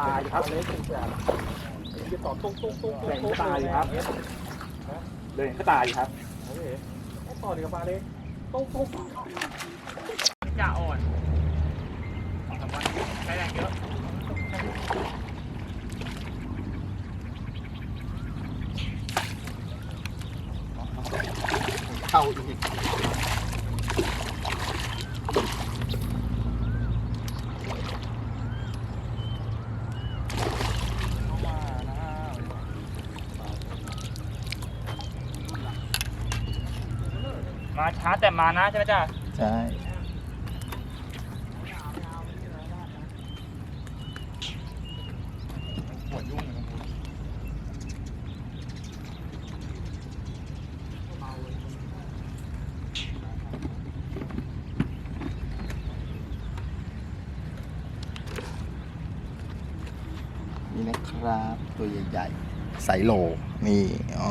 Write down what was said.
ตายครับเล็กแบบจะต่อตุ้งตุ้งตุ้งแบ่งก็ตายครับเลยก็ตายครับโอเคต่อดีกับปลาเล็กตุ้งตุ้งจะอ่อนสองสามวันใช้แรงเยอะเข้าอีก มาช้าแต่มานะใช่ไหมจ้าใช่หัวยุ่งนี่นะครับ ตัวใหญ่ๆใสโหลนี่ อ๋อ